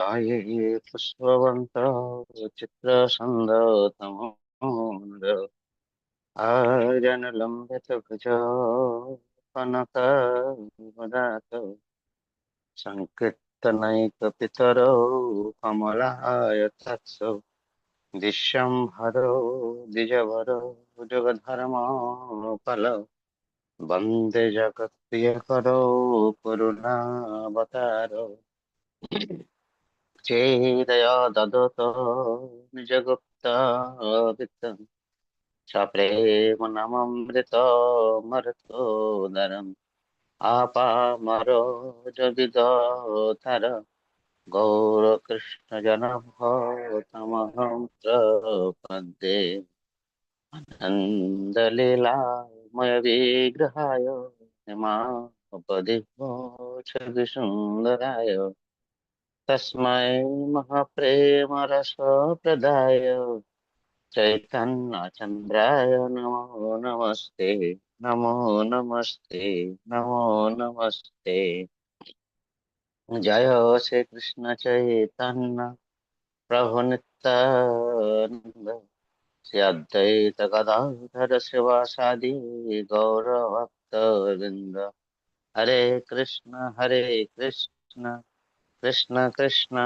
ये पुष्पवन्तः चित्रसन्धतमोद आर्यनुलम्बितभुजो कनकवदात सङ्कीर्तनैकपितरो कमलायतत्सु दिश्यम्भरो द्विजवरो जुगधर्मो फलौ वन्दे जगत्प्रियकरो करुणावतारो चेदया ददतो निजगुप्तावित्तम् सप्रेमनममृतमरुतोदरम् आपामरो जगिदोथर गौरकृष्णजनभोतमहं प्रपद्ये आनन्दलीलामय विग्रहाय हिमापदिमोक्षविसुन्दराय तस्मै महाप्रेमरसप्रदाय। चैतन्यचन्द्राय नमो नमस्ते नमो नमस्ते नमो नमस्ते। जय श्री कृष्ण चैतन्य, प्रभु नित्यानन्द। श्री अद्वैत गदाधर शिवासादि गौरभक्तवृन्द। हरे कृष्ण हरे कृष्ण। कृष्ण कृष्ण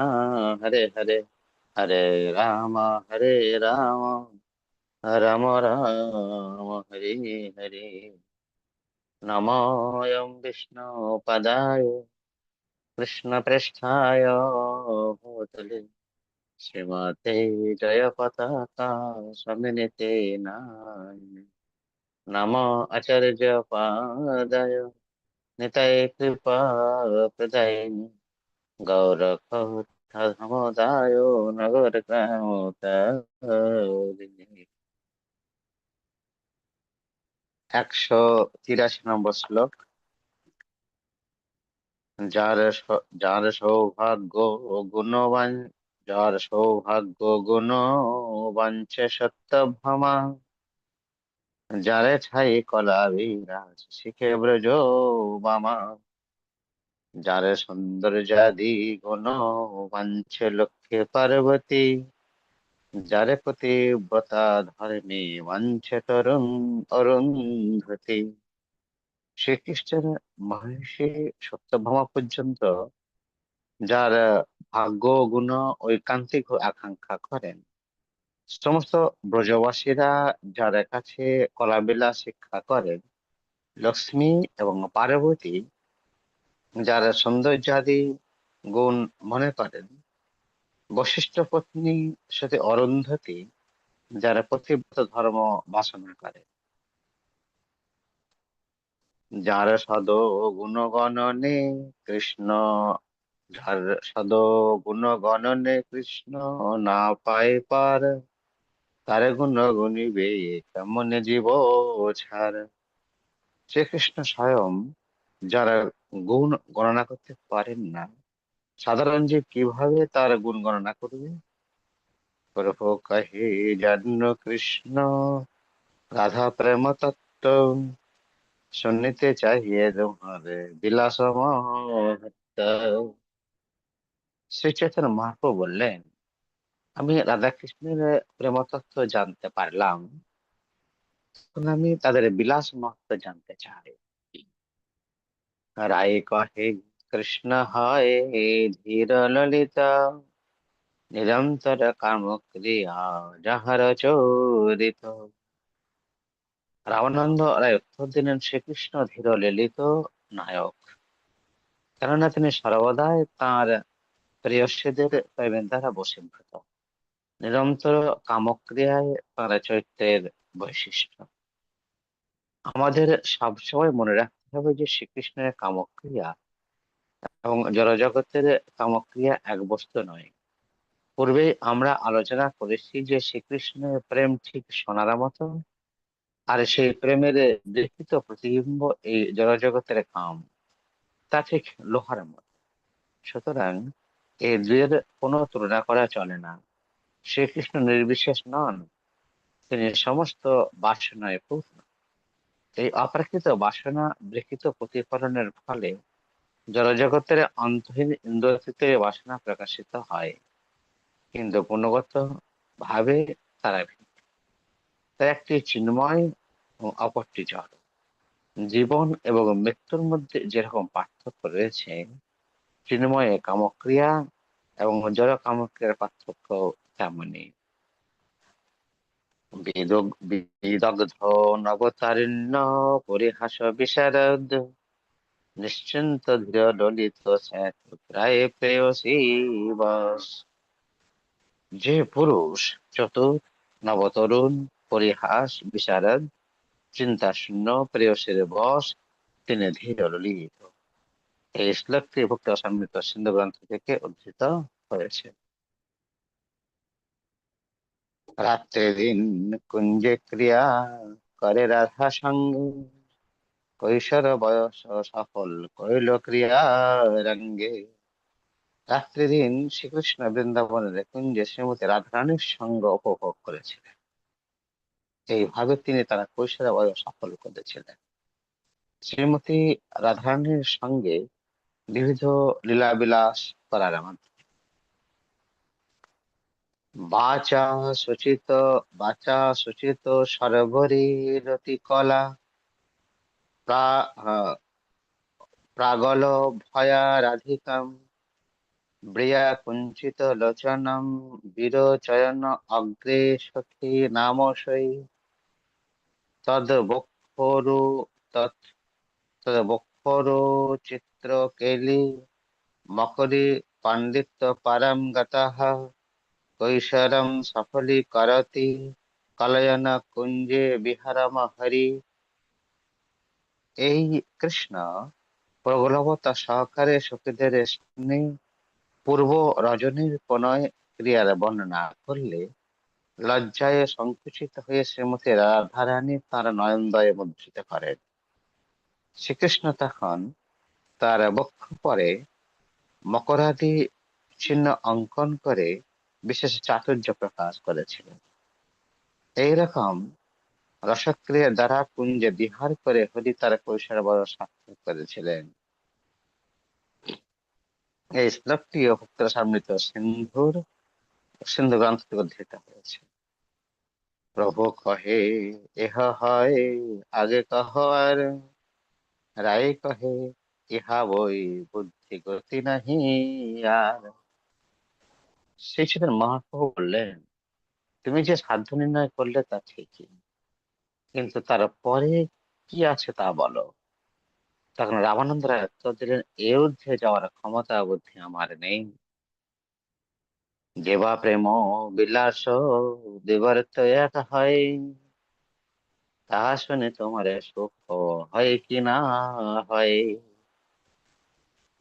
हरे हरे हरे राम हरे राम राम राम हरे हरे नमोऽयं विष्णुपदाय कृष्णपृष्ठाय भूतले श्रीमते जयपताका समिनिते नाय नमो आचार्यपादाय नितये कृपा प्रदायिनि गौरक्षमुदाय নগরগ্রামতারিণী একশো তিরাশি নম্বর শ্লোক যার স- যার সৌভাগ্য গুণবান যার সৌভাগ্য গুণ বাঞ্ছে সত্যভামা যারে ছাই কলা বিরাজ শিখে ব্রজ বামা যারে সৌন্দর্যাদি গুণ বাঞ্ছে লক্ষ্যে পার্বতী, যারে পতিব্রতা ধর্মী বাঞ্ছে তরুণ অরুন্ধতী। শ্রীকৃষ্ণের মহর্ষি সত্যভামা পর্যন্ত যার ভাগ্য গুণ ঐকান্তিক আকাঙ্ক্ষা করেন। সমস্ত ব্রজবাসীরা যার কাছে কলাবিলা শিক্ষা করেন, লক্ষ্মী এবং পার্বতী যারা সৌন্দর্যাদি গুণ মনে করেন, বশিষ্ঠ পত্নী সাথে অরুন্ধতী যারা পতিব্রত ধর্ম বাসনা করে। যার সদ গুণগণনে কৃষ্ণ, যার সদ গুণগণনে কৃষ্ণ না পায় পার, তার গুণ গুণিবে কেমন জীব ছাড়। শ্রীকৃষ্ণ স্বয়ং যারা গুণ গণনা করতে পারেন না, সাধারণ যে কীভাবে তার গুণ গণনা করবে? প্রভু কহে জন্ম কৃষ্ণ, রাধা প্রেম তত্ত্ব শুনিতে চাহিয়ে তোমারে বিলাস শ্রী চৈতন্য মহাপ্রভু বললেন, আমি রাধা কৃষ্ণের প্রেম তত্ত্ব জানতে পারলাম। আমি তাদের বিলাস মহত্ব জানতে চাই। রায় কহে কৃষ্ণ হয় ধীর ললিতা নিরন্তর কাম ক্রিয়া যাহার চোরিত রামানন্দ রায় উত্তর দিলেন, শ্রীকৃষ্ণ ধীর ললিত নায়ক। কেননা তিনি সর্বদাই তাঁর প্রেয়সীদের প্রেমের দ্বারা বশীভূত। নিরন্তর কামক্রিয়ায় তাঁর চরিত্রের বৈশিষ্ট্য। আমাদের সবসময় মনে রাখতে হবে যে শ্রীকৃষ্ণের কামক্রিয়া এবং জড়জগতের কামক্রিয়া এক বস্তু নয়। পূর্বে আমরা আলোচনা করেছি যে শ্রীকৃষ্ণের প্রেম ঠিক সোনার মতো আর সেই প্রেমের দীক্ষিত প্রতিবিম্ব এই জড়জগতের কাম, তা ঠিক লোহার মতো সুতরাং এই দুয়ের কোনো তুলনা করা চলে না। শ্রীকৃষ্ণ নির্বিশেষ নন, তিনি সমস্ত বাসনায় পূর্ণ। এই অপ্রাকৃত বাসনা লিখিত প্রতিফলনের ফলে জড়জগতের অন্তহীন ইন্দ্রিয়তীতে বাসনা প্রকাশিত হয়। কিন্তু গুণগত ভাবে তারা ভিন্ন। তার একটি চিন্ময় ও অপরটি জড়। জীবন এবং মৃত্যুর মধ্যে যেরকম পার্থক্য রয়েছে, চিন্ময় কামক্রিয়া এবং জড় কামক্রিয়ার পার্থক্য তেমনি বেদগ- বিদগ্ধ নবতারিণ্য পরিহাস বিশারদ। নিশ্চিন্ত ধীর ললিত প্রায় প্রেয়সী বস। যে পুরুষ চতুর নবতরুণ পরিহাস বিশারদ চিন্তা শূন্য প্রেয়সীর বস, তিনি ধীর ললিত। এই শ্লোকটি ভক্ত সমৃদ্ধ সিন্ধু গ্রন্থ থেকে উদ্ধৃত হয়েছে। রাত্রে দিন কুঞ্জে ক্রিয়া করে রাধা সঙ্গ। কৈশোর বয়স সফল কইল ক্রিয়া রঙ্গে। রাত্রি দিন শ্রীকৃষ্ণ বৃন্দাবনের কুঞ্জে শ্রীমতী রাধারানীর সঙ্গ উপভোগ করেছিলেন। এইভাবে তিনি তারা কৈশোর বয়স সফল করেছিলেন। শ্রীমতী রাধারানীর সঙ্গে বিবিধ লীলাবিলাস করার মাধ্যমে বাচা সুচিত বাচা সুচিত সরবরী রতি কলা। প্রা- আহ, প্রাগল ভয়া রাধিকাম ব্রিয়া কুঞ্চিত লোচনম বিরোচয়ন অগ্রে সখী নামশৈ তদ বক্ষরু চিত্র কেলি মকরি পাণ্ডিত্য পারম গতঃ কৈশোরম সফলী করতি কলয়ন কুঞ্জে বিহারম হরি। এই কৃষ্ণ প্রগলভতা সহকারে সখীদের সামনে পূর্ব রজনীর প্রণয় ক্রিয়ার বর্ণনা করলে লজ্জায় সংকুচিত হয়ে শ্রীমতী রাধারানী তার নয়নদয়ে মুদ্রিত করেন। শ্রীকৃষ্ণ তখন তার বক্ষ পরে মকরাদি চিহ্ন অঙ্কন করে বিশেষ চাতুর্য প্রকাশ করেছিলেন। এইরকম রসক্রিয়ার দ্বারা কুঞ্জে বিহার করে হরি তার কৈশোর বড় সার্থক করেছিলেন। এই শ্লোকটি ভক্ত সমৃদ্ধ সিন্ধুর সিন্ধু গ্রন্থ থেকে উদ্ধৃত হয়েছে। প্রভু কহে এহ হয়, আগে কহ আর রায় কহে, ইহা বই বুদ্ধি গতি নাহি, আর সেই ছিলেন মহাপ্রভু বললেন, তুমি যে সাধ্য নির্ণয় করলে তা ঠিকই, কিন্তু তারপরে কি আছে তা বলো। তখন রামানন্দ রায় উত্তর দিলেন, এ ঊর্ধ্বে যাওয়ার ক্ষমতা বুদ্ধি আমার নেই। দেবা প্রেম বিলাস দেবার তো এক হয়। তাহা শুনে তোমার সুখ হয় কি না হয়?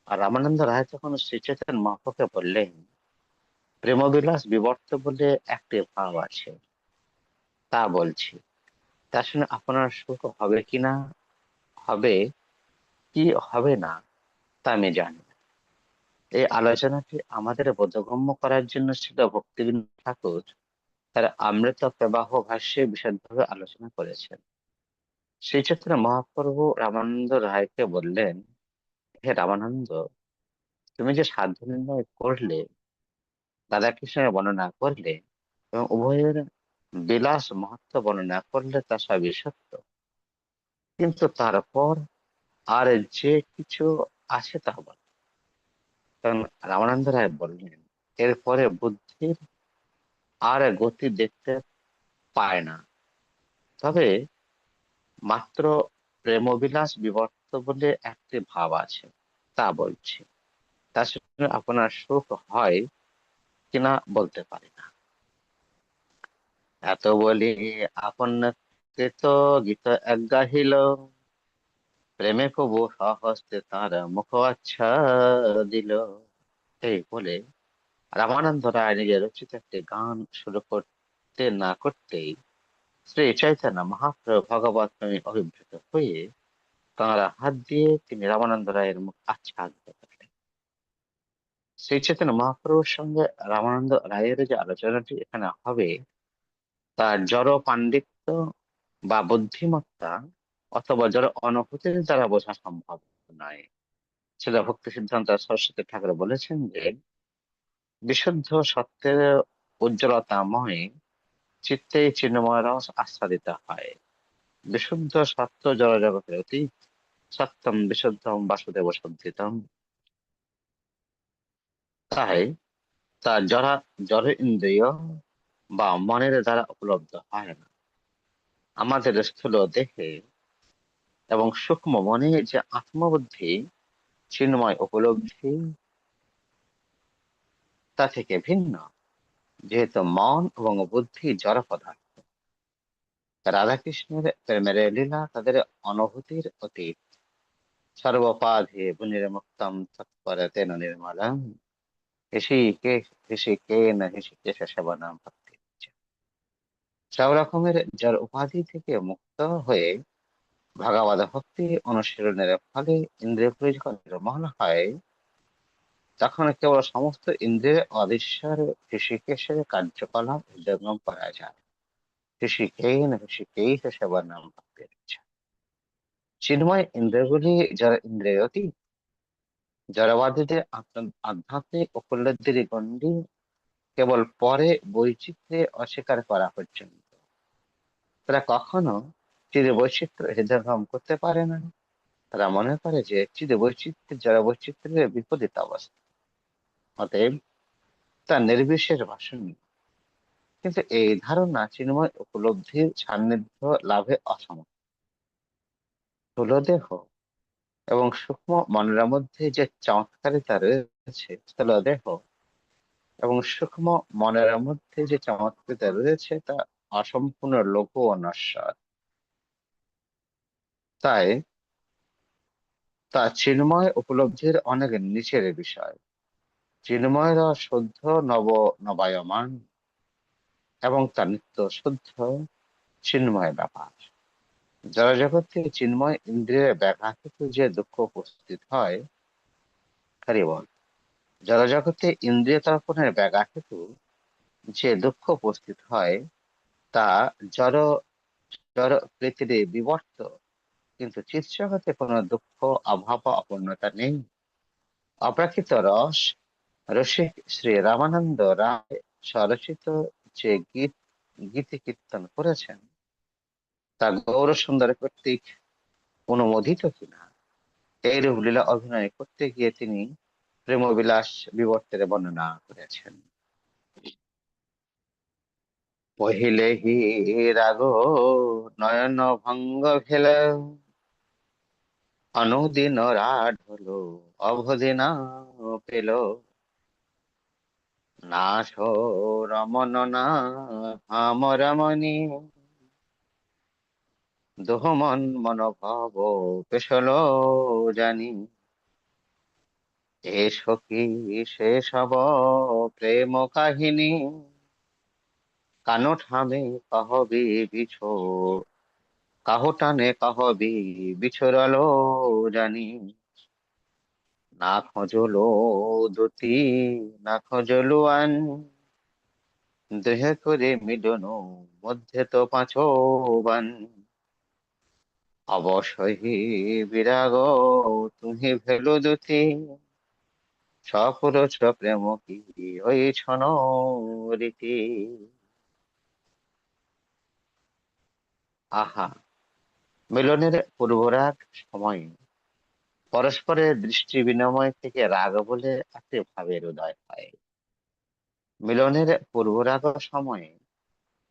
আর রামানন্দ রায় তখন শ্রীচেতন মহাপ্রকে বললেন প্রেমবিলাস বিবর্ত বলে একটি ভাব আছে। তা বলছি, তা শুনে আপনার সুখ হবে কি না? হবে কি হবে না, তা আমি জানি এই আলোচনাটি আমাদের বোধগম্য করার জন্য ছিল ভক্তিবিনোদ ঠাকুর, তার অমৃত প্রবাহ ভাষ্যে বিশদভাবে আলোচনা করেছেন। শ্রী চৈতন্য মহাপ্রভু রামানন্দ রায়কে বললেন, হে রামানন্দ, তুমি যে সাধ্য নির্ণয় করলে দাদা কৃষ্ণের বর্ণনা করলে এবং উভয়ের বিলাস মহত্ব বর্ণনা করলে তা সবই সত্য। কিন্তু তারপর আর যে কিছু আছে তা বল কারণ রামানন্দ রায় বললেন, এরপরে বুদ্ধির আর গতি দেখতে পায় না। তবে মাত্র প্রেমবিলাস বিবর্ত বলে একটি ভাব আছে, তা বলছি। তার সঙ্গে আপনার সুখ হয় কিনা বলতে পারি না। এত বলি আপনাকে তো গীত এক গাহিল। প্রেমে কবু সহস্তে তার মুখ আচ্ছা দিল এই বলে রামানন্দ রায় নিজের রচিত একটি গান শুরু করতে না করতেই শ্রী চৈতন্য মহাপ্রভু ভগবত প্রেমে অভিভূত হয়ে তাঁর হাত দিয়ে তিনি রামানন্দ রায়ের মুখ আচ্ছাদিত করলেন শ্রী মহাপ্রভুর সঙ্গে রামানন্দ রায়ের যে আলোচনাটি এখানে হবে, তার জড় পাণ্ডিত্য বা বুদ্ধিমত্তা অথবা জড় অনুভূতির দ্বারা বোঝা সম্ভব নয়। ছিল ভক্তি সিদ্ধান্ত সরস্বতী ঠাকুর বলেছেন যে, বিশুদ্ধ সত্যের উজ্জ্বলতাময় চিত্তে চিন্ময় রস আচ্ছাদিত হয়। বিশুদ্ধ সত্য জড় জগতের অতীত, সত্যম বিশুদ্ধম বাসুদেব সজ্জিতম। তাই তা জড়া জড় ইন্দ্রিয় বা মনের দ্বারা উপলব্ধ হয় না। আমাদের স্থূল দেহে এবং সূক্ষ্ম মনে যে আত্মবুদ্ধি চিন্ময় উপলব্ধি, তা থেকে ভিন্ন, যেহেতু মন এবং বুদ্ধি জড় পদার্থ। রাধাকৃষ্ণের প্রেমের লীলা তাদের অনুভূতির অতীত। সর্বপাধে মুনির্মুক্তম তৎপরে তেন নির্মলম। ঋষিকে ঋষিকে না ঋষিকেশ সেবনাম ভক্তি সব রকমের যার উপাধি থেকে মুক্ত হয়ে ভগবত ভক্তি অনুশীলনের ফলে ইন্দ্রিয় প্রয়োজন নির্মল হয়, তখন কেবল সমস্ত ইন্দ্রিয় অদৃশ্যের ঋষিকেশের কার্যকলাপ হৃদয়ঙ্গম করা যায়। ঋষিকেন ঋষিকেশ সেবার নাম ভক্তি চিন্ময় ইন্দ্রগুলি যারা ইন্দ্রিয়তি জড়বাদীদের আধ্যাত্মিক উপলব্ধির গণ্ডি কেবল পরে বৈচিত্র্যে অস্বীকার করা পর্যন্ত। তারা কখনো চির বৈচিত্র্য হৃদয়ঙ্গম করতে পারে না। তারা মনে করে যে চির বৈচিত্র্য জড় বৈচিত্র্যের বিপরীত অবস্থা। অতএব তা নির্বিশেষ ভাষণ কিন্তু এই ধারণা চিন্ময় উপলব্ধির সান্নিধ্য লাভে অসমর্থ স্থূলদেহ এবং সূক্ষ্ম মনের মধ্যে যে চমৎকারিতা রয়েছে স্থূলদেহ এবং সূক্ষ্ম মনের মধ্যে যে চমৎকারিতা রয়েছে, তা অসম্পূর্ণ লঘু ও তাই, তা চিন্ময় উপলব্ধির অনেক নিচের বিষয়। চিন্ময়রা শুদ্ধ নব নবায়মান এবং তা নিত্য শুদ্ধ চিন্ময় ব্যাপার। যারা জগতে চিন্ময় ইন্দ্রিয়ের ব্যাঘাত যে দুঃখ উপস্থিত হয় হরি বল। যারা জগতে ইন্দ্রিয় তর্পণের ব্যাঘাত যে দুঃখ উপস্থিত হয়, তা জড় জড় প্রীতিরে বিবর্ত। কিন্তু চিৎ জগতে কোনো দুঃখ, অভাব অপূর্ণতা নেই। অপ্রাকৃত রস, রসিক শ্রী রামানন্দ রায় স্বরচিত যে গীত, গীতি কীর্তন করেছেন তা গৌর সুন্দর কর্তৃক অনুমোদিত কিনা? এই রূপ লীলা অভিনয় করতে গিয়ে তিনি প্রেমবিলাস বিবর্তের বর্ণনা করেছেন। পহিলে হি রাগ নয়ন ভঙ্গ ভেল অনুদিন রাড হলো অবধি না পেল রমন না, হাম রমণী দোহমন মনোভাব পেশল জানি। এ সখী সে সব প্রেম কাহিনী? কানো ঠামে কহবি বিছো কাহো টানে কহবি বিছরলো জানি। না খোঁজলো দুটি, না খোঁজলো আন। দেহে করে মিলন মধ্যে তো পাঁচো বান। অবশ্যই বিরাগ, তুমি ভেলু দুটি সপুরুষ প্রেম কি ওই ছন রীতি আহা, মিলনের পূর্বরাগ সময়। পরস্পরের দৃষ্টি বিনিময় থেকে রাগ বলে একটি ভাবের উদয় হয়। মিলনের পূর্বরাগ সময়ে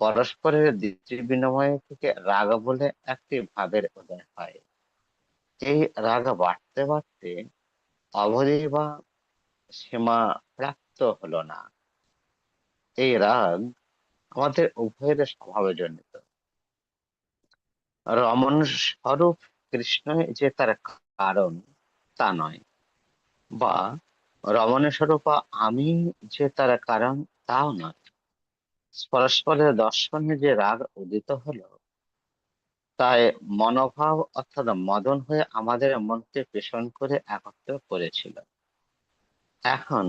পরস্পরের দৃষ্টি বিনিময় থেকে রাগ বলে একটি ভাবের উদয় হয়। এই রাগ বাড়তে বাড়তে অবধি বা সীমা প্রাপ্ত হলো না, এই রাগ আমাদের উভয়ের স্বভাবে জনিত রমন স্বরূপ কৃষ্ণ যে তার কারণ তা নয়, বা রমণ স্বরূপ আমি যে তার কারণ তাও নয়। পরস্পরের দর্শনে যে রাগ উদিত হলো, তাই মনোভাব অর্থাৎ মদন হয়ে আমাদের মনকে পেষণ করে একত্র করেছিল। এখন